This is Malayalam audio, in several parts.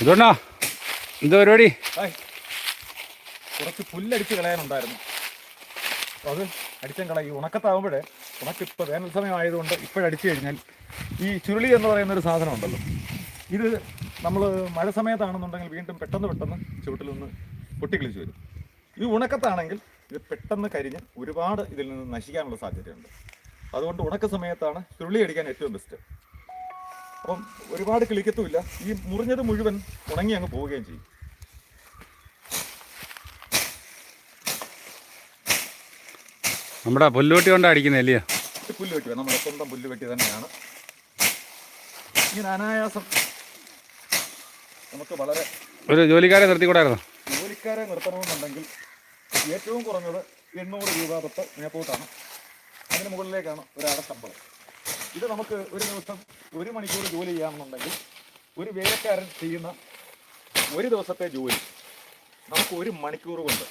ഇതുകൊണ്ടാ എന്താ പരിപാടി? കുറച്ച് പുല്ലടിച്ച് കളയാനുണ്ടായിരുന്നു. അപ്പോൾ അത് അടിച്ചാൽ കളയും. ഉണക്കത്താവുമ്പോഴേ ഉണക്ക് ഇപ്പോൾ വേനൽ സമയമായതുകൊണ്ട് ഇപ്പോഴടിച്ചു കഴിഞ്ഞാൽ ഈ ചുരുളി എന്ന് പറയുന്ന ഒരു സാധനം ഉണ്ടല്ലോ ഇത് നമ്മൾ മഴ സമയത്താണെന്നുണ്ടെങ്കിൽ വീണ്ടും പെട്ടെന്ന് പെട്ടെന്ന് ചുവട്ടിൽ നിന്ന് പൊട്ടിക്കിളിച്ചു വരും. ഈ ഉണക്കത്താണെങ്കിൽ ഇത് പെട്ടെന്ന് കരിഞ്ഞ് ഒരുപാട് ഇതിൽ നിന്ന് നശിക്കാനുള്ള സാധ്യതയുണ്ട്. അതുകൊണ്ട് ഉണക്ക സമയത്താണ് ചുരുളി അടിക്കാൻ ഏറ്റവും ബെസ്റ്റ് അപ്പം ഒരുപാട് കിളിക്കത്തുമില്ല. ഈ മുറിഞ്ഞത് മുഴുവൻ ഉണങ്ങി അങ്ങ് പോവുകയും ചെയ്യും. നമ്മുടെ പുല്ലുവെട്ടി കൊണ്ട് അടിക്കുന്നത് അല്ലയോ? പുല്ലുവെട്ടി പുല്ല് വെട്ടി നമ്മുടെ സ്വന്തം പുല്ല് വെട്ടി തന്നെയാണ്. ഇങ്ങനെ അനായാസം നമുക്ക് വളരെ ഒരു ജോലിക്കാരെ നിർത്തിക്കൂടായിരുന്നു ജോലിക്കാരെ നിർത്തണമെന്നുണ്ടെങ്കിൽ ഏറ്റവും കുറഞ്ഞത് എണ്ണൂറ് രൂപ തൊട്ട് മേപ്പോട്ടാണ്. അതിന് മുകളിലേക്കാണ് ഒരാളെ ശമ്പളം. ഇത് നമുക്ക് ഒരു ദിവസം ഒരു മണിക്കൂർ ജോലി ചെയ്യാമെന്നുണ്ടെങ്കിൽ ഒരു വേലക്കാരൻ ചെയ്യുന്ന ഒരു ദിവസത്തെ ജോലി നമുക്ക് ഒരു മണിക്കൂർ കൊണ്ട്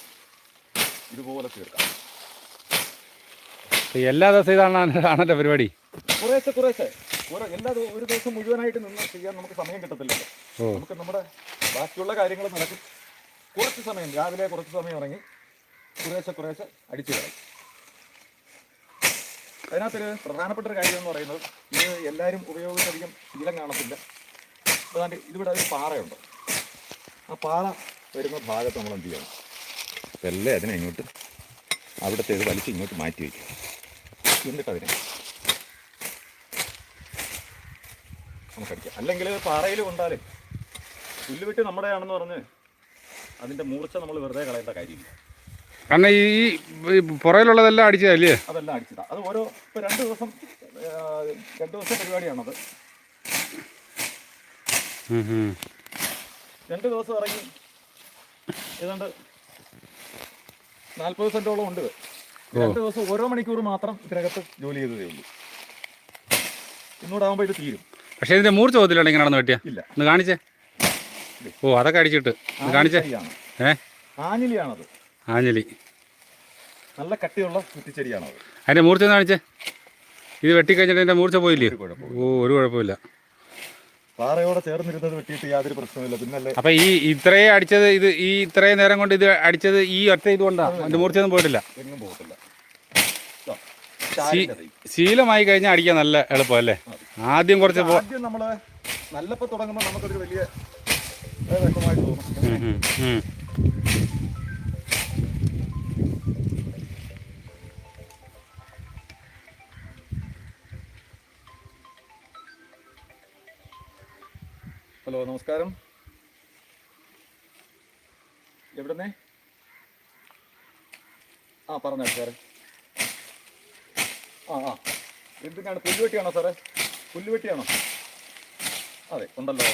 ഇതുപോലെ തീർക്കാം. എല്ലാ ദിവസവും ഇതാണ് ആണല്ലോ പരിപാടി. കുറേശ്ശെ കുറേശ്ശെ. ഓരോ എല്ലാ ഒരു ദിവസം മുഴുവനായിട്ട് നിന്ന് ചെയ്യാൻ നമുക്ക് സമയം കിട്ടത്തില്ലല്ലോ നമുക്ക് നമ്മുടെ ബാക്കിയുള്ള കാര്യങ്ങൾ നടക്കും. കുറച്ച് സമയം രാവിലെ കുറച്ച് സമയം ഇറങ്ങി കുറേശ്ശെ കുറേശ്ശെ അടിച്ചു കളയും അതിനകത്തൊരു പ്രധാനപ്പെട്ട ഒരു കാര്യം എന്ന് പറയുന്നത് ഇത് എല്ലാവരും ഉപയോഗിച്ചധികം ശീലം കാണത്തില്ല. അതാണ്ട് ഇതിവിടെ ഒരു പാറയുണ്ട്. ആ പാറ വരുന്ന ഭാഗത്ത് നമ്മൾ എന്ത് ചെയ്യണം? എല്ലാം അതിനെ ഇങ്ങോട്ട് അവിടുത്തെ ഇത് വലിച്ച് ഇങ്ങോട്ട് മാറ്റി വയ്ക്കുക എന്നിട്ട് അതിനെ നമുക്കടിക്കാം അല്ലെങ്കിൽ പാറയിൽ കൊണ്ടാലും പുല്ല് നമ്മുടെയാണെന്ന് പറഞ്ഞ് അതിന്റെ മൂർച്ച നമ്മൾ വെറുതെ കളയേണ്ട കാര്യമില്ല. കാരണം ഈ പുറയിലുള്ളതെല്ലാം അടിച്ചതല്ലേ അതെല്ലാം അടിച്ചതാ. അത് ഓരോ ഇപ്പോൾ രണ്ട് ദിവസം രണ്ട് ദിവസം പരിപാടിയാണത്. രണ്ട് ദിവസം ഇറങ്ങി ഏതാണ്ട് നാൽപ്പത് സെന്റോളം ഉണ്ട്. രണ്ട് ദിവസം ഓരോ മണിക്കൂർ മാത്രം ഇതിനകത്ത് ജോലി ചെയ്തതേ ഉള്ളൂ. ഇന്നൂടാകുമ്പോൾ ഇത് തീരും. പക്ഷേ ഇതിന്റെ മൂർച്ച പോകത്തില്ല ഇങ്ങനെ നടന്ന് വെട്ടിയാ? ഇല്ല. ഒന്ന് കാണിച്ചേ. ഓ അതൊക്കെ അടിച്ചിട്ട്. കാണിച്ചേ. ഏഹ് ഏ? ആഞ്ഞിലിയാണത്. ആഞ്ഞലി. നല്ല കട്ടിയുള്ള കുറ്റിച്ചെടിയാണത് അതിന്റെ മൂർച്ച ഒന്ന് കാണിച്ചേ? ഇത് വെട്ടിക്കഴിഞ്ഞിട്ട് അതിന്റെ മൂർച്ച പോയില്ലേ? ഓ ഒരു കുഴപ്പമില്ല. പാറയോടെ ചേർന്നിരുന്നത് വെട്ടിയിട്ട് യാതൊരു പ്രശ്നമില്ല പിന്നല്ലേ അപ്പൊ ഈ ഇത്രയും അടിച്ചത് ഇത് ഈ ഇത്രയും നേരം കൊണ്ട് ഇത് അടിച്ചത് ഈ ഒറ്റ ഇതുകൊണ്ടാണ് അതിന്റെ മൂർച്ചയൊന്നും പോയിട്ടില്ല. എങ്ങും പോകത്തില്ല. ഇതാ. ശീലമായി കഴിഞ്ഞാൽ അടിക്കാൻ നല്ല എളുപ്പമല്ലേ? ആദ്യം കുറച്ച് ആദ്യം നമ്മൾ നല്ലപ്പോ തുടങ്ങുമ്പോൾ നമുക്കൊരു വലിയ തോന്നും. നമസ്കാരം. എവിടുന്നേ? ആ പറഞ്ഞോ സാറേ. ആ ആ. എന്തിനാണ്? പുല്ലുവെട്ടിയാണോ സാറേ? പുല്ലുവെട്ടിയാണോ? അതെ ഉണ്ടല്ലോ.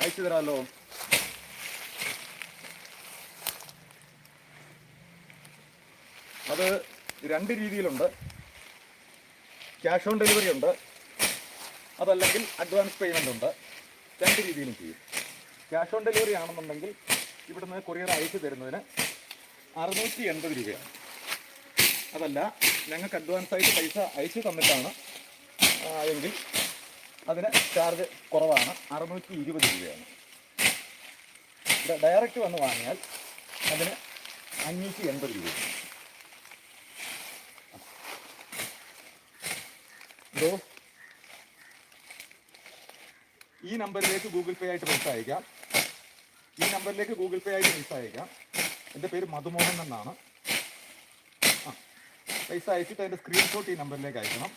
അയച്ചു തരാമല്ലോ. അത് രണ്ട് രീതിയിലുണ്ട്. ക്യാഷ് ഓൺ ഡെലിവറി ഉണ്ട്. അതല്ലെങ്കിൽ അഡ്വാൻസ് പേയ്മെന്റ് ഉണ്ട്. രണ്ട് രീതിയിലും ചെയ്യും. ക്യാഷ് ഓൺ ഡെലിവറി ആണെന്നുണ്ടെങ്കിൽ ഇവിടുന്ന് കൊറിയർ അയച്ചു തരുന്നതിന് അറുന്നൂറ്റി എൺപത് രൂപയാണ്. അതല്ല ഞങ്ങൾക്ക് അഡ്വാൻസ് ആയിട്ട് പൈസ അയച്ചു തന്നിട്ടാണ് എങ്കിൽ അതിന് ചാർജ് കുറവാണ്. അറുന്നൂറ്റി ഇരുപത് രൂപയാണ്. ഡയറക്റ്റ് വന്ന് വാങ്ങിയാൽ അതിന് അഞ്ഞൂറ്റി എൺപത് രൂപയാണ് ബ്രോ ഈ നമ്പറിലേക്ക് ഗൂഗിൾ പേ ആയിട്ട് പൈസ അയക്കാം. ഈ നമ്പറിലേക്ക് ഗൂഗിൾ പേ ആയിട്ട് പൈസ അയക്കാം. എന്റെ പേര് മധുമോഹൻ എന്നാണ്. ആ പൈസ അയച്ചിട്ട് അതിന്റെ സ്ക്രീൻഷോട്ട് ഈ നമ്പറിലേക്ക് അയക്കണം.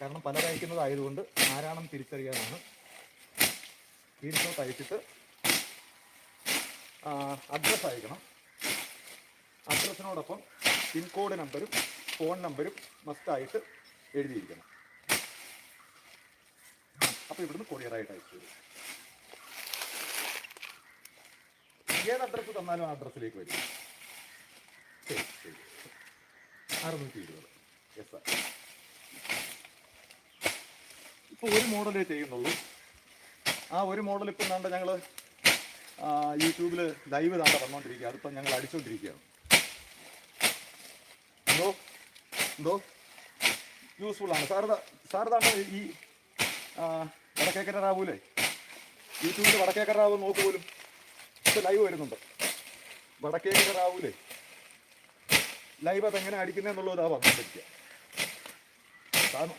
കാരണം പലർ അയക്കുന്നതായതുകൊണ്ട് ആരാണെന്ന് തിരിച്ചറിയാനാണ്. സ്ക്രീൻഷോട്ട് അയച്ചിട്ട് അഡ്രസ്സ് അയക്കണം. അഡ്രസ്സിനോടൊപ്പം പിൻകോഡ് നമ്പരും ഫോൺ നമ്പരും മസ്റ്റായിട്ട് എഴുതിയിരിക്കണം. അപ്പോൾ ഇവിടുന്ന് കൊറിയറായിട്ട് അയച്ചു തരും. ഏത് അഡ്രസ്സ് തന്നാലും ആ അഡ്രസ്സിലേക്ക് വരും. ശരി ശരി. അറുന്നൂറ്റി ഇരുപത് യെസ് സാർ ഇപ്പോൾ ഒരു മോഡലേ ചെയ്യുന്നുള്ളൂ. ആ ഒരു മോഡൽ ഇപ്പം നാണ്ട ഞങ്ങൾ യൂട്യൂബിൽ ലൈവ് താണ്ട വന്നുകൊണ്ടിരിക്കുക അതിപ്പം ഞങ്ങൾ അടിച്ചുകൊണ്ടിരിക്കുകയാണ് എന്തോ? എന്തോ? യൂസ്ഫുൾ ആണ്. സാർ സാർ താണ്ട ഈ വടക്കേക്കര റാവൂലേ? യൂട്യൂബിൽ വടക്കേക്കര റാവു നോക്ക് പോലും ഇപ്പൊ ലൈവ് വരുന്നുണ്ട്. വടക്കേക്കര റാവൂലേ? ലൈവ് അത് എങ്ങനെ അടിക്കുന്നതെന്നുള്ളത് ഒരു കാരണം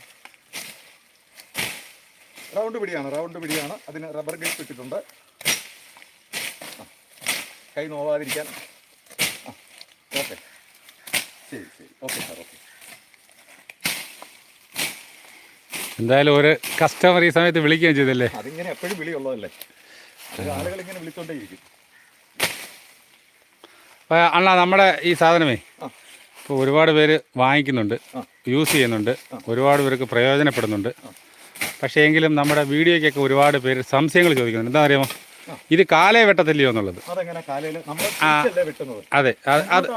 റൗണ്ട് പിടിയാണ് റൗണ്ട് പിടിയാണ്. അതിന് റബ്ബർ ഗ്രിപ്പ് ഇട്ടിട്ടുണ്ട്. കൈ നോവാതിരിക്കാൻ. ഓക്കെ. ശരി ശരി. Okay sir okay. എന്തായാലും ഒരു കസ്റ്റമർ ഈ സമയത്ത് വിളിക്കുകയും ചെയ്തല്ലേ? അതിങ്ങനെ എപ്പോഴും വിളിയുള്ളതല്ലേ അത് ആളുകൾ ഇങ്ങനെ വിളിച്ചോണ്ടേയിരിക്കും അണ്ണാ നമ്മുടെ ഈ സാധനമേ. ഇപ്പോൾ ഒരുപാട് പേര് വാങ്ങിക്കുന്നുണ്ട് യൂസ് ചെയ്യുന്നുണ്ട് ഒരുപാട് പേർക്ക് പ്രയോജനപ്പെടുന്നുണ്ട്. പക്ഷേ എങ്കിലും നമ്മുടെ വീഡിയോയ്ക്കൊക്കെ ഒരുപാട് പേര് സംശയങ്ങൾ ചോദിക്കുന്നുണ്ട്. എന്താ അറിയാമോ? ഇത് കാലേ വെട്ടത്തില്ലയോ എന്നുള്ളത്. അതെ. അത് അത്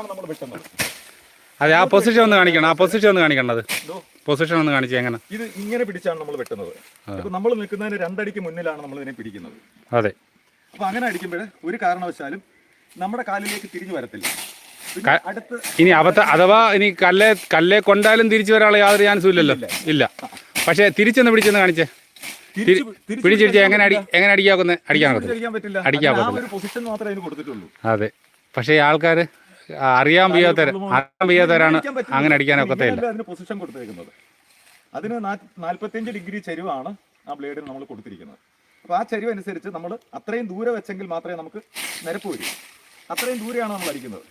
അതെ ആ പൊസിഷൻ ഒന്ന് കാണിക്കണം. ആ പൊസിഷൻ ഒന്ന് കാണിക്കണം ഇതോ, പൊസിഷൻ ഒന്ന് കാണിച്ചേ എങ്ങനെ? ഇത് ഇങ്ങനെ പിടിച്ചാണ് നമ്മൾ വെട്ടുന്നത്. ഇപ്പൊ നമ്മൾ നിൽക്കുന്നതിന് രണ്ടടിക്ക് മുന്നിലാണ് നമ്മൾ ഇതിനെ പിടിക്കുന്നത്. അതെ. അപ്പൊ അങ്ങനെ അടിക്കുമ്പോൾ ഒരു കാരണവശാലും നമ്മുടെ കാലിലേക്ക് തിരിഞ്ഞു വരത്തില്ല. അടുത്ത് ഇനി അബദ്ധ അഥവാ ഇനി കല്ലേ കല്ലേ കൊണ്ടാലും തിരിച്ചു വരാനുള്ള യാതൊരു ചാൻസും ഇല്ലല്ലോ? ഇല്ല പക്ഷേ തിരിച്ചൊന്ന് പിടിച്ചൊന്ന് കാണിച്ചേ. പിടിച്ചിടിച്ച് എങ്ങനെ അടി എങ്ങനെ അടിക്കാവുന്ന അടിക്കാനൊക്കത്തില്ല അടിക്കാൻ പറ്റില്ല. അടിക്കാൻ പറ്റില്ല. അതെ. പക്ഷേ ആൾക്കാർ അറിയാൻ വയ്യാത്തവർ അറിയാൻ വയ്യാത്തവരാണ് അങ്ങനെ അടിക്കാനൊക്കത്തേ ഇല്ല അതിന് പൊസിഷൻ കൊടുത്തേക്കുന്നത്? അതിന് നാൽപ്പത്തിയഞ്ച് ഡിഗ്രി ചരിവാണ് ആ ബ്ലേഡിന് നമ്മൾ കൊടുത്തിരിക്കുന്നത്. അപ്പോൾ ആ ചരിവ് അനുസരിച്ച് നമ്മൾ അത്രയും ദൂരെ വെച്ചെങ്കിൽ മാത്രമേ നമുക്ക് നിരപ്പ് വരൂ. അത്രയും ദൂരെയാണ് നമ്മൾ അടിക്കുന്നത്.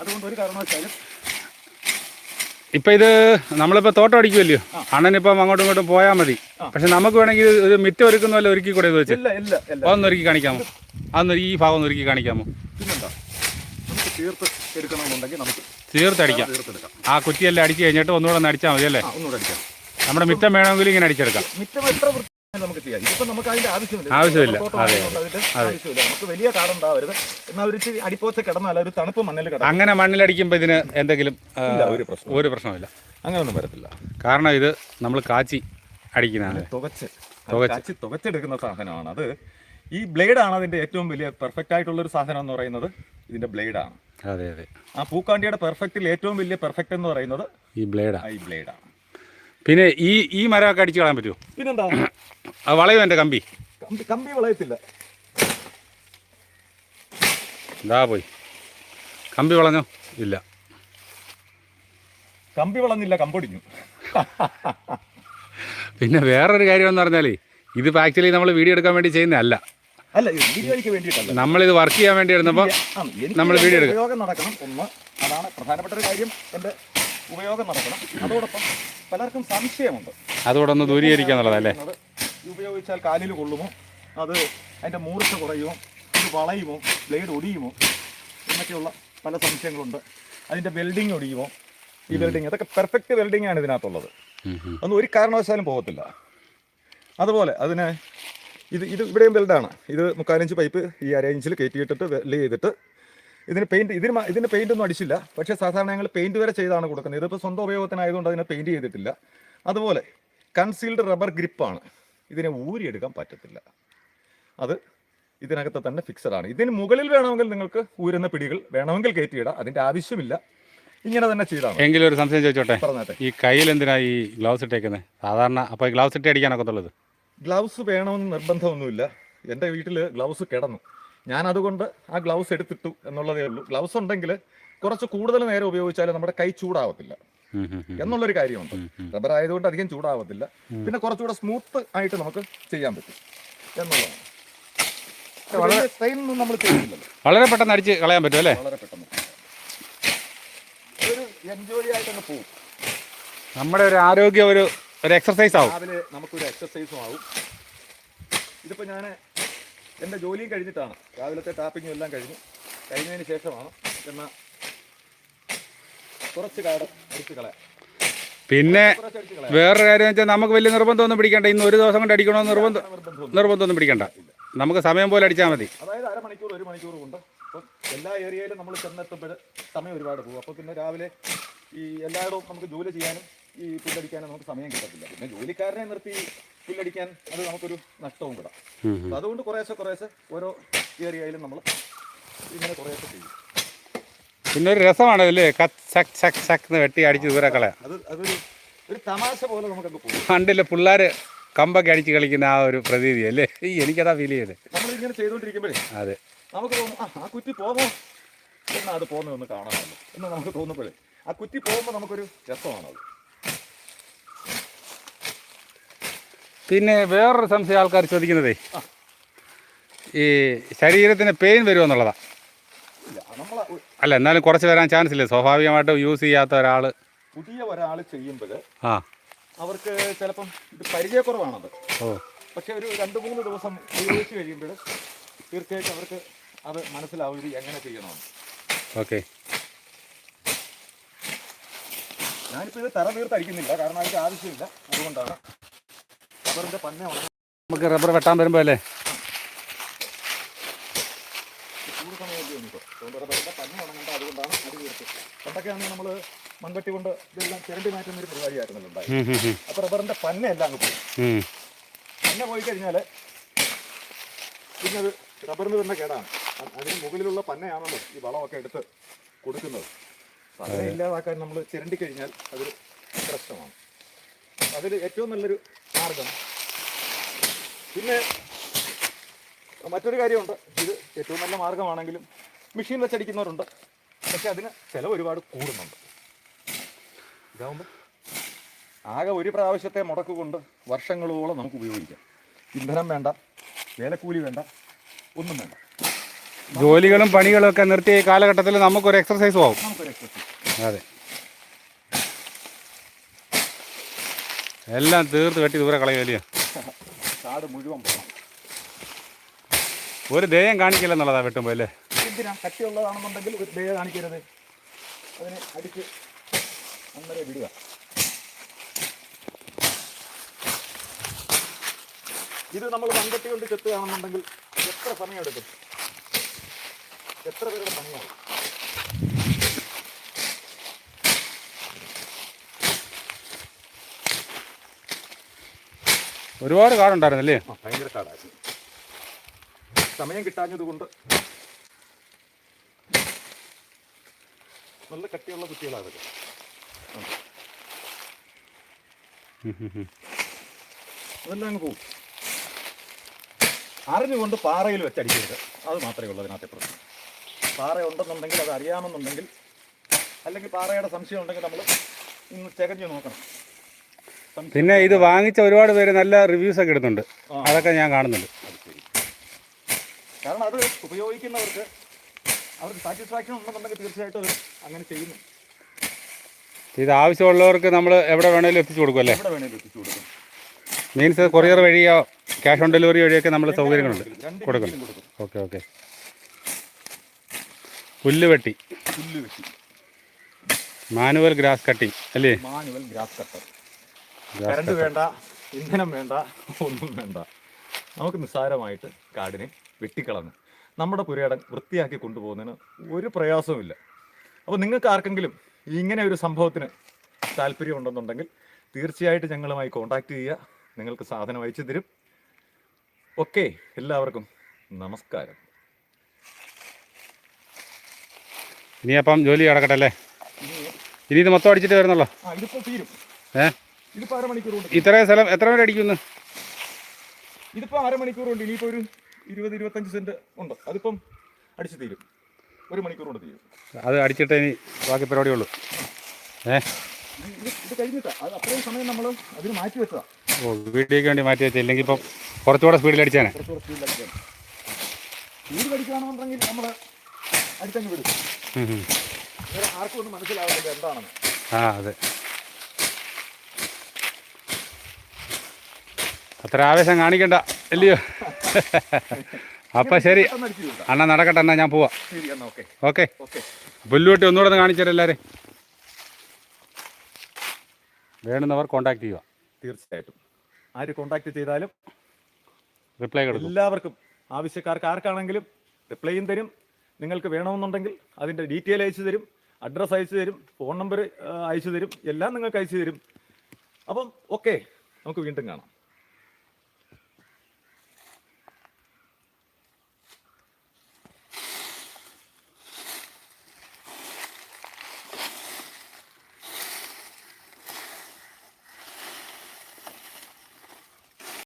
അതുകൊണ്ട് ഒരു കാരണവശാലും ഇപ്പൊ ഇത് നമ്മളിപ്പോ തോട്ടം അടിക്കുമല്ലോ അണ്ണനിപ്പം അങ്ങോട്ടും ഇങ്ങോട്ടും പോയാൽ മതി. പക്ഷെ നമുക്ക് വേണമെങ്കിൽ ഒരു മിറ്റം ഒരുക്കുന്നല്ല ഒരുക്കി കൂടെ ഇത് വെച്ച്? ഇല്ല ഇല്ല ഇല്ല. അതൊന്ന് ഒരുക്കി കാണിക്കാമോ? ഈ ഭാഗം ഒന്ന് ഒരുക്കി കാണിക്കാമോ? തീർത്ത് എടുക്കണമെന്നുണ്ടെങ്കിൽ നമുക്ക് തീർത്തടിക്കാം. തീർത്തെടുക്കാം. ആ കുറ്റിയെല്ലാം അടിച്ച് കഴിഞ്ഞിട്ട് ഒന്നുകൂടെ ഒന്ന് അടിച്ചാൽ മതി അല്ലേ? ആ ഒന്നുകൂടെ അടിക്കാം. നമ്മുടെ മിറ്റം വേണമെങ്കിൽ ഇങ്ങനെ അടിച്ചെടുക്കാം. എത്ര നമുക്ക് ചെയ്യാം. ആവശ്യമില്ല. ആവശ്യമില്ല. തോട്ടം അതെ, ആയതുകൊണ്ട് അതിന്റെ ആവശ്യമില്ല. നമുക്ക് വലിയ കാടുണ്ടാവരുത്. എന്നാൽ ഒരു ഇച്ചിരി അടിപ്പോച്ച കിടന്നാൽ ഒരു തണുപ്പ് മണ്ണിൽ കിടക്കും. അങ്ങനെ മണ്ണിലടിക്കുമ്പോൾ ഇതിന് എന്തെങ്കിലും ആ, ഇല്ല, ഒരു പ്രശ്നമില്ല. അങ്ങനെയൊന്നും വരത്തില്ല. കാരണം ഇത് നമ്മൾ കാച്ചി അടിക്കുന്നതാണ്. തുകച്ച്. തുകച്ച്. കാച്ചി തുകച്ചെടുക്കുന്ന സാധനമാണ്. അത് ഈ ബ്ലേഡാണ് അതിന്റെ ഏറ്റവും വലിയ പെർഫെക്റ്റ് ആയിട്ടുള്ള ഒരു സാധനം എന്ന് പറയുന്നത് ഇതിന്റെ ബ്ലേഡാണ്. അതെ അതെ. ആ പൂക്കാണ്ടിയുടെ പെർഫെക്റ്റിൽ ഏറ്റവും വലിയ പെർഫെക്റ്റ് എന്ന് പറയുന്നത് ഈ ബ്ലേഡാ. ആ ഈ ബ്ലേഡാണ് പിന്നെ ഈ ഈ മരമൊക്കെ അടിച്ചു കളയാൻ പറ്റുമോ? പിന്നെന്താ? വളയോ വളയും എന്റെ കമ്പി? കമ്പി കമ്പി വളയത്തില്ല. ഇതാ പോയി. കമ്പി വളഞ്ഞോ? ഇല്ല. കമ്പി വളഞ്ഞില്ല കമ്പൊടിഞ്ഞു. പിന്നെ വേറൊരു കാര്യം എന്ന് പറഞ്ഞാലേ ഇതിപ്പോൾ ആക്ച്വലി നമ്മൾ വീഡിയോ എടുക്കാൻ വേണ്ടി ചെയ്യുന്നതല്ല. അല്ല ഇത് വീഡിയോയ്ക്ക് വേണ്ടിയിട്ടല്ല. നമ്മളിത് വർക്ക് ചെയ്യാൻ വേണ്ടി ആ, നമ്മൾ വീഡിയോ എടുക്കും. ഉപയോഗം നടക്കണം ഒന്ന് അതാണ് പ്രധാനപ്പെട്ട ഒരു കാര്യം എന്റെ ഉപയോഗം നടക്കണം. അതോടൊപ്പം പലർക്കും സംശയമുണ്ട്. അതോടൊന്ന് ദൂരീകരിക്കുക എന്നുള്ളതല്ലേ? ഉപയോഗിച്ചാൽ കാലിൽ കൊള്ളുമോ? അത് അതിന്റെ മൂർച്ച കുറയുമോ? ഇത് വളയുമോ? ബ്ലേഡ് ഒടിയുമോ? എന്നൊക്കെയുള്ള പല സംശയങ്ങളുണ്ട്. അതിന്റെ വെൽഡിങ് ഒടിയുമോ? ഈ വെൽഡിങ് അതൊക്കെ പെർഫെക്റ്റ് വെൽഡിംഗ് ആണ് ഇതിനകത്തുള്ളത്. ഒന്നും ഒരു കാരണവശാലും പോകത്തില്ല. അതുപോലെ അതിന് ഇത് ഇത് ഇവിടെയും വെൽഡാണ് ഇത് മുക്കാലഞ്ച് പൈപ്പ് ഈ അരയിഞ്ചിൽ കയറ്റിയിട്ടിട്ട് വെൽഡ് ചെയ്തിട്ട് ഇതിന് പെയിന്റ് ഇതിന് ഇതിന് പെയിന്റ് ഒന്നും അടിച്ചില്ല. പക്ഷേ സാധാരണ ഞങ്ങൾ പെയിന്റ് വരെ ചെയ്താണ് കൊടുക്കുന്നത്. ഇതിപ്പോൾ സ്വന്തം ഉപയോഗത്തിനായതുകൊണ്ട് അതിനെ പെയിന്റ് ചെയ്തിട്ടില്ല. അതുപോലെ കൺസീൽഡ് റബ്ബർ ഗ്രിപ്പാണ് ഇതിനെ ഊരിയെടുക്കാൻ പറ്റത്തില്ല. അത് ഇതിനകത്ത് തന്നെ ഫിക്സഡ് ആണ്. ഇതിന് മുകളിൽ വേണമെങ്കിൽ നിങ്ങൾക്ക് ഊരുന്ന പിടികൾ വേണമെങ്കിൽ കയറ്റിയിടാം. അതിന്റെ ആവശ്യമില്ല. ഇങ്ങനെ തന്നെ ചെയ്താൽ എങ്കിലും ഒരു സംശയം ചോദിച്ചോട്ടെ? ഈ കയ്യിൽ എന്തിനാ ഈ ഗ്ലൗസ് ഇട്ടേക്കുന്നത് സാധാരണ അപ്പോൾ ഗ്ലൗസ് ഇട്ട് അടിക്കാനൊക്കത്തുള്ളത് ഗ്ലൗസ് വേണമെന്ന് നിർബന്ധമൊന്നുമില്ല. എന്റെ വീട്ടിൽ ഗ്ലൗസ് കിടന്നു. ഞാൻ അതുകൊണ്ട് ആ ഗ്ലൗസ് എടുത്തിട്ടു എന്നുള്ളതേ ഉള്ളൂ. ഗ്ലൗസ് ഉണ്ടെങ്കിൽ കുറച്ച് കൂടുതൽ നേരം ഉപയോഗിച്ചാൽ നമ്മുടെ കൈ ചൂടാവത്തില്ല. എന്നുള്ളൊരു കാര്യമുണ്ട്. റബ്ബർ ആയതുകൊണ്ട് അധികം ചൂടാവത്തില്ല. പിന്നെ കുറച്ചുകൂടെ സ്മൂത്ത് ആയിട്ട് നമുക്ക് ചെയ്യാൻ പറ്റും. എന്നുള്ളതാണ്. നമ്മൾ ചെയ്യുന്നില്ലല്ലോ. വളരെ പെട്ടെന്ന് അടിച്ച് കളയാൻ പറ്റും അല്ലേ? വളരെ പെട്ടെന്ന്. ഒരു എൻജോയ് ആയിട്ടങ്ങ് പോകും നമ്മുടെ ഒരു ആരോഗ്യം ഒരു ഒരു എക്സർസൈസ് ആവും. രാവിലെ നമുക്കൊരു എക്സർസൈസും ആവും. ഇതിപ്പോൾ ഞാൻ എന്റെ ജോലിയും കഴിഞ്ഞിട്ടാണ്. രാവിലത്തെ ടാപ്പിങ്ങും എല്ലാം കഴിഞ്ഞു. കഴിഞ്ഞതിന് ശേഷമാണ് എന്നാൽ കുറച്ച് കാട് അടിച്ച് കളയാം. പിന്നെ വേറൊരു കാര്യം വെച്ചാൽ നമുക്ക് വലിയ നിർബന്ധമൊന്നും പിടിക്കണ്ട. ഇന്ന് ഒരു ദിവസം കൊണ്ട് അടിക്കണമെന്ന് നിർബന്ധം നിർബന്ധമൊന്നും നിർബന്ധമൊന്നും പിടിക്കണ്ട. നമുക്ക് സമയം പോലെ അടിച്ചാൽ മതി. അതായത് അരമണിക്കൂർ ഒരു മണിക്കൂർ കൊണ്ട് അപ്പം എല്ലാ ഏരിയയിലും നമ്മൾ ചെന്നെത്തുമ്പോൾ സമയം ഒരുപാട് പോകും. അപ്പോൾ പിന്നെ രാവിലെ ഈ എല്ലായിടവും നമുക്ക് ജോലി ചെയ്യാനും ഈ പുല്ലടിക്കാനും നമുക്ക് സമയം കിട്ടത്തില്ല. പിന്നെ ജോലിക്കാരനെ നിർത്തി പുല്ലടിക്കാൻ അത് നമുക്കൊരു നഷ്ടവും കൂടാം. അപ്പൊ അതുകൊണ്ട് കുറേശ്ശെ കുറേശ്ശെ ഓരോ ഏരിയയിലും നമ്മൾ ഇങ്ങനെ കുറേശ്ശെ ചെയ്യും. പിന്നെ ഒരു രസമാണ് അല്ലേ എന്ന് വെട്ടി അടിച്ച് ദൂരെ കളയാം അത് അതൊരു ഒരു തമാശ പോലെ പോകും. പണ്ടില്ല പിള്ളേർ കമ്പൊക്കെ അടിച്ച് കളിക്കുന്ന ആ ഒരു പ്രതീതി അല്ലേ? ഈ എനിക്കതാ ഫീൽ ചെയ്തത് ഇങ്ങനെ ചെയ്തുകൊണ്ടിരിക്കുമ്പോഴേ അതെ. നമുക്ക് തോന്നും ആ ആ കുറ്റി പോമോ എന്നാ അത് പോകുന്നതെന്ന് കാണാമല്ലോ. എന്ന് നമുക്ക് തോന്നുമ്പോഴേ ആ കുറ്റി പോകുമ്പോൾ നമുക്കൊരു രസമാണത്. പിന്നെ വേറൊരു സംശയം ആൾക്കാർ ചോദിക്കുന്നതേ. ഈ ശരീരത്തിന് പെയിൻ വരുമോ എന്നുള്ളതാണ് നമ്മൾ അല്ല എന്നാലും കുറച്ച് വരാൻ ചാൻസ് ഇല്ല? സ്വാഭാവികമായിട്ട് യൂസ് ചെയ്യാത്ത ഒരാൾ പുതിയ ഒരാൾ ചെയ്യുമ്പോൾ ആ. അവർക്ക് ചിലപ്പം ഇത് പരിചയക്കുറവാണത്. ഓ. പക്ഷെ ഒരു രണ്ട് മൂന്ന് ദിവസം ഉപയോഗിച്ച് കഴിയുമ്പോൾ തീർച്ചയായിട്ടും അവർക്ക് അത് മനസ്സിലാവും ഇത് എങ്ങനെ ചെയ്യണമെന്ന്. ഓക്കെ. ഞാനിപ്പോൾ ഇത് തറ തീർത്തടിക്കുന്നില്ല കാരണം അതിന്റെ ആവശ്യമില്ല. അതുകൊണ്ടാണ് റബ്ബറിന്റെ പന്ന ഉണങ്ങാൻ നമുക്ക് റബ്ബർ വെട്ടാൻ വരുമ്പോൾ അല്ലേ? ചൂട് സമയമൊക്കെ ഇപ്പോൾ അതുകൊണ്ട് റബ്ബറിന്റെ പന്ന ഉണങ്ങേണ്ട അതുകൊണ്ടാണ് അടി തീർത്ത് പണ്ടൊക്കെ നമ്മൾ മൺവെട്ടി കൊണ്ട് ഇതെല്ലാം ചിരണ്ടി മാറ്റുന്ന ഒരു പരിപാടിയായിരുന്നല്ലോ ഉണ്ടായി. അപ്പോൾ റബ്ബറിന്റെ പന്ന എല്ലാം അങ്ങ് പോയി. ഉം. പന്ന പോയി കഴിഞ്ഞാൽ പിന്നെ അത് റബ്ബറിന് തന്നെ കേടാണ്. അ- അതിന് മുകളിലുള്ള പന്നയാണല്ലോ ഈ വളമൊക്കെ എടുത്ത് കൊടുക്കുന്നത്. അതിനെ ഇല്ലാതാക്കാൻ നമ്മൾ ചിരണ്ടി കഴിഞ്ഞാൽ അതൊരു പ്രശ്നമാണ്. അതിൽ ഏറ്റവും നല്ലൊരു മാർഗം. പിന്നെ മറ്റൊരു കാര്യമുണ്ട്. ഇത് ഏറ്റവും നല്ല മാർഗമാണെങ്കിലും മെഷീൻ വെച്ചടിക്കുന്നവരുണ്ട്. പക്ഷെ അതിന് ചിലവ് ഒരുപാട് കൂടുന്നുണ്ട്. ഇതാവുമ്പോൾ ആകെ ഒരു പ്രാവശ്യത്തെ മുടക്ക് കൊണ്ട് വർഷങ്ങളോളം നമുക്ക് ഉപയോഗിക്കാം. ഇന്ധനം വേണ്ട വേലക്കൂലി വേണ്ട ഒന്നും വേണ്ട. ജോലികളും പണികളും ഒക്കെ നിർത്തിയ ഈ കാലഘട്ടത്തിൽ നമുക്കൊരു എക്സർസൈസും ആവും. അതെ. എല്ലാം തീർത്ത് വെട്ടി ദൂരെ കളയുമല്ലയോ കാട് മുഴുവൻ പോകണം ഒരു ദയം കാണിക്കില്ല എന്നുള്ളതാ വെട്ടുമ്പോൾ അല്ലേ? എന്തിനാ? കട്ടിയുള്ളതാണെന്നുണ്ടെങ്കിൽ ഒരു ദയ കാണിക്കരുത്. അതിനെ അടിച്ച് അന്നേരം വിടുക. ഇത് നമ്മൾ മൺകട്ടി കൊണ്ട് ചെത്തുകയാണെന്നുണ്ടെങ്കിൽ എത്ര സമയം എടുക്കും എത്ര പേരുടെ പണിയാവും ഒരുപാട് കാടുണ്ടായിരുന്നല്ലേ? ഭയങ്കര കാടായിരുന്നു. സമയം കിട്ടാഞ്ഞത് കൊണ്ട് നല്ല കട്ടിയുള്ള കുട്ടികളാണ് അതൊക്കെ ഉം, ഉം, ഉം. അതെല്ലാം അങ്ങ് പോകും അറിഞ്ഞുകൊണ്ട് പാറയിൽ വെച്ചടിക്കരുത്. അത് മാത്രമേ ഉള്ളൂ അതിനകത്തെ പ്രശ്നം. പാറ ഉണ്ടെന്നുണ്ടെങ്കിൽ അത് അറിയാമെന്നുണ്ടെങ്കിൽ അല്ലെങ്കിൽ പാറയുടെ സംശയം ഉണ്ടെങ്കിൽ നമ്മൾ ഇന്ന് തികഞ്ഞു നോക്കണം. പിന്നെ ഇത് വാങ്ങിച്ച ഒരുപാട് പേര് നല്ല റിവ്യൂസ് ഒക്കെ ഇടുന്നുണ്ട് അതൊക്കെ ഞാൻ കാണുന്നുണ്ട്. കാരണം അത് ഉപയോഗിക്കുന്നവർക്ക് അവർക്ക് സാറ്റിസ്ഫാക്ഷൻ ഉണ്ടെന്നുണ്ടെങ്കിൽ തീർച്ചയായിട്ടും അങ്ങനെ ചെയ്യുന്നു. ഇത് ആവശ്യമുള്ളവർക്ക് നമ്മൾ എവിടെ വേണേലും എത്തിച്ചു കൊടുക്കും അല്ലേ? എവിടെ വേണേലും എത്തിച്ചു കൊടുക്കും. മീൻസ് കൊറിയർ വഴിയോ ക്യാഷ് ഓൺ ഡെലിവറി വഴിയൊക്കെ നമ്മൾ സൗകര്യങ്ങളുണ്ട്. കൊടുക്കും. ഓക്കെ ഓക്കെ പുല്ല് വെട്ടി മാനുവൽ ഗ്രാസ് കട്ടിങ് അല്ലേ? മാനുവൽ ഗ്രാസ് കട്ടർ കറണ്ട് വേണ്ട ഇന്ധനം വേണ്ട. ഒന്നും വേണ്ട. നമുക്ക് നിസ്സാരമായിട്ട് കാടിനെ വെട്ടിക്കളഞ്ഞു. നമ്മുടെ പുരയിടം വൃത്തിയാക്കി കൊണ്ടുപോകുന്നതിന് ഒരു പ്രയാസവുമില്ല. അപ്പോൾ നിങ്ങൾക്ക് ആർക്കെങ്കിലും ഇങ്ങനെ ഒരു സംഭവത്തിന് താല്പര്യമുണ്ടെന്നുണ്ടെങ്കിൽ തീർച്ചയായിട്ടും ഞങ്ങളുമായി കോൺടാക്റ്റ് ചെയ്യുക. നിങ്ങൾക്ക് സാധനം അയച്ചു തരും. ഓക്കെ എല്ലാവർക്കും നമസ്കാരം. ഇനി അപ്പം ജോലി കിടക്കട്ടെ അല്ലേ? ഇനി ഇത് മൊത്തം അടിച്ചിട്ട് വരുന്നല്ലോ ആ ഇതിപ്പോൾ തീരും. ഏ? അരമണിക്കൂർ കൊണ്ട് ഇത്രയും സ്ഥലം എത്ര വരെ അടിക്കുന്നു? ഇതിപ്പോ അരമണിക്കൂർ കൊണ്ട് ഇനിയിപ്പോ ഒരു ഇരുപത് ഇരുപത്തഞ്ച് സെന്റ് ഉണ്ട്. അതിപ്പം അടിച്ചു തീരും. ഒരു മണിക്കൂർ കൊണ്ട് തീരും. അത് അടിച്ചിട്ട് ഇനി ബാക്കി പരിപാടിയുള്ളൂ. ഏ? ഇത് കഴിഞ്ഞിട്ടാ. അത് അത്രയും സമയം നമ്മൾ അതിന് മാറ്റി വെച്ചതാ. ഓ വീട്ടിലേക്ക് വേണ്ടി മാറ്റി വെച്ചാൽ ഇല്ലെങ്കിൽ ഇപ്പം കുറച്ചുകൂടെ സ്പീഡിൽ അടിച്ചാണ് കുറച്ചുകൂടെ സ്പീഡിൽ അടിക്കാൻ സ്പീഡ് പഠിക്കുകയാണെന്നുണ്ടെങ്കിൽ നമ്മൾ അടിച്ചങ്ങ് വിടും. ആർക്കും ഒന്നും മനസ്സിലാവില്ല എന്താണെന്ന്. ആ അതെ. അത്ര ആവേശം കാണിക്കണ്ട അല്ലയോ? അപ്പം ശരി. അണ്ണാ നടക്കട്ടെ അണ്ണ ഞാൻ പോവാ. ഓക്കെ. പുല്ലുവെട്ടി ഒന്നുകൂടെ ഒന്ന് കാണിച്ചു എല്ലാവരും വേണമെന്നവർ കോൺടാക്ട് ചെയ്യുക. തീർച്ചയായിട്ടും. ആര് കോൺടാക്ട് ചെയ്താലും റിപ്ലൈ കൊടുക്കും. എല്ലാവർക്കും ആവശ്യക്കാർക്ക് ആർക്കാണെങ്കിലും റിപ്ലൈയും തരും. നിങ്ങൾക്ക് വേണമെന്നുണ്ടെങ്കിൽ അതിന്റെ ഡീറ്റെയിൽ അയച്ചു തരും അഡ്രസ്സ് അയച്ചു തരും ഫോൺ നമ്പർ അയച്ചു തരും എല്ലാം നിങ്ങൾക്ക് അയച്ചു തരും. അപ്പം ഓക്കെ. നമുക്ക് വീണ്ടും കാണാം.